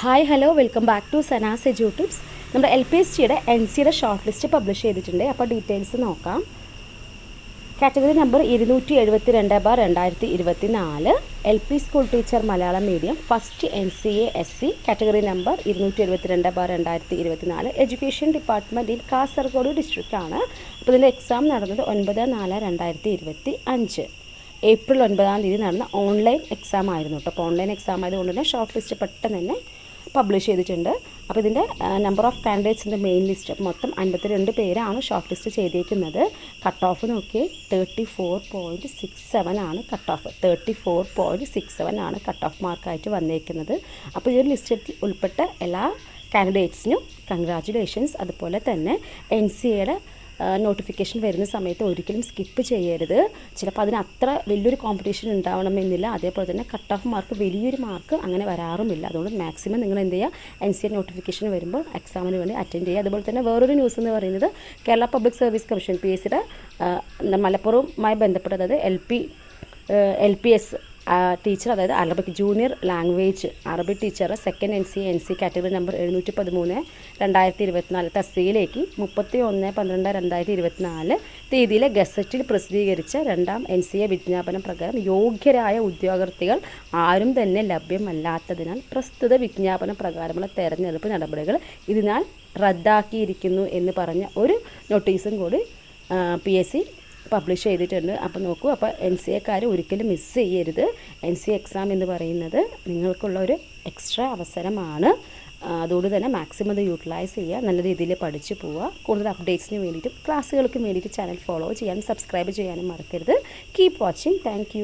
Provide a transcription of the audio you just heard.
Hi hello welcome back to Sanas edutubes നമ്മുടെ L P S ജിയുടെ N സിയുടെ short list publish ചെയ്തിട്ടുണ്ട്. അപ്പോൾ ഡീറ്റെയിൽസ് നോക്കാം. കാറ്റഗറി നമ്പർ ഇരുന്നൂറ്റി എഴുപത്തി രണ്ട് ബാർ രണ്ടായിരത്തി ഇരുപത്തി നാല് L P school teacher Malayalam medium first N C A S C category number ഇരുന്നൂറ്റി എഴുപത്തി രണ്ട് ബാർ രണ്ടായിരത്തി ഇരുപത്തി നാല് education department in Kasaragod district ആണ്. അപ്പോൾ ഇതിന്റെ എക്സാം നടന്നത് ഒൻപത് നാല് രണ്ടായിരത്തി ഇരുപത്തി അഞ്ച് ഏപ്രിൽ ഒൻപതാം തീയതി നടന്ന ഓൺലൈൻ എക്സാം ആയിരുന്നു കേട്ടോ. അപ്പോൾ ഓൺലൈൻ എക്സാം ആയതുകൊണ്ട് തന്നെ ഷോർട്ട് ലിസ്റ്റ് പെട്ടെന്ന് തന്നെ പബ്ലിഷ് ചെയ്തിട്ടുണ്ട്. അപ്പോൾ ഇതിന്റെ നമ്പർ ഓഫ് കാൻഡിഡേറ്റ്സിന്റെ മെയിൻ ലിസ്റ്റ് മൊത്തം അൻപത്തി രണ്ട് പേരാണ് ഷോർട്ട് ലിസ്റ്റ് ചെയ്തേക്കുന്നത്. കട്ട് ഓഫ് നോക്കി thirty four point six seven ആണ് cut off thirty four point six seven ആണ് കട്ട് ഓഫ് മാർക്കായിട്ട് വന്നേക്കുന്നത്. അപ്പോൾ ഈ ഒരു ലിസ്റ്റിൽ ഉൾപ്പെട്ട എല്ലാ കാൻഡിഡേറ്റ്സിനും കൺഗ്രാറ്റുലേഷൻസ് അതുപോലെ തന്നെ എൻ സി എയുടെ നോട്ടിഫിക്കേഷൻ വരുന്ന സമയത്ത് ഒരിക്കലും സ്കിപ്പ് ചെയ്യരുത്. ചിലപ്പോൾ അതിന് അത്ര വലിയൊരു കോമ്പറ്റീഷൻ ഉണ്ടാവണമെന്നില്ല അതേപോലെ തന്നെ കട്ട് ഓഫ് മാർക്ക് വലിയൊരു മാർക്ക് അങ്ങനെ വരാറുമില്ല. അതുകൊണ്ട് മാക്സിമം നിങ്ങൾ എന്ത് ചെയ്യുക? എൻ സി എ നോട്ടിഫിക്കേഷൻ വരുമ്പോൾ എക്സാമിന് വേണ്ടി അറ്റൻഡ് ചെയ്യുക. അതുപോലെ തന്നെ വേറൊരു ന്യൂസ് എന്ന് പറയുന്നത് Kerala Public Service Commission P S സിയുടെ മലപ്പുറവുമായി ബന്ധപ്പെട്ടത് L P L P S teacher അതായത് അറബിക് ജൂനിയർ ലാംഗ്വേജ് അറബി teacher second N C N C category number എഴുന്നൂറ്റി പതിമൂന്ന് രണ്ടായിരത്തി ഇരുപത്തിനാല് തസ്തിയിലേക്ക് മുപ്പത്തി ഒന്ന് പന്ത്രണ്ട് രണ്ടായിരത്തി ഇരുപത്തിനാല് തീയതിയിലെ ഗസറ്റിൽ പ്രസിദ്ധീകരിച്ച രണ്ടാം എൻ സി എ വിജ്ഞാപനം പ്രകാരം യോഗ്യരായ ഉദ്യോഗാർത്ഥികൾ ആരും തന്നെ ലഭ്യമല്ലാത്തതിനാൽ പ്രസ്തുത വിജ്ഞാപന പ്രകാരമുള്ള തെരഞ്ഞെടുപ്പ് നടപടികൾ ഇതിനാൽ റദ്ദാക്കിയിരിക്കുന്നു എന്ന് പറഞ്ഞ ഒരു നോട്ടീസും കൂടി പി എസ് സി പബ്ലിഷ് ചെയ്തിട്ടുണ്ട്. അപ്പോൾ നോക്കൂ അപ്പോൾ എൻ സി എക്കാർ ഒരിക്കലും മിസ് ചെയ്യരുത്. എൻ സി എക്സാം എന്ന് പറയുന്നത് നിങ്ങൾക്കുള്ള ഒരു എക്സ്ട്രാ അവസരമാണ് അതുകൊണ്ട് തന്നെ മാക്സിമം അത് യൂട്ടിലൈസ് ചെയ്യുക നല്ല രീതിയിൽ പഠിച്ചു പോവുക. കൂടുതൽ അപ്ഡേറ്റ്സിന് വേണ്ടിയിട്ടും ക്ലാസ്സുകൾക്ക് വേണ്ടിയിട്ട് ചാനൽ ഫോളോ ചെയ്യാനും സബ്സ്ക്രൈബ് ചെയ്യാനും മറക്കരുത്. Keep watching thank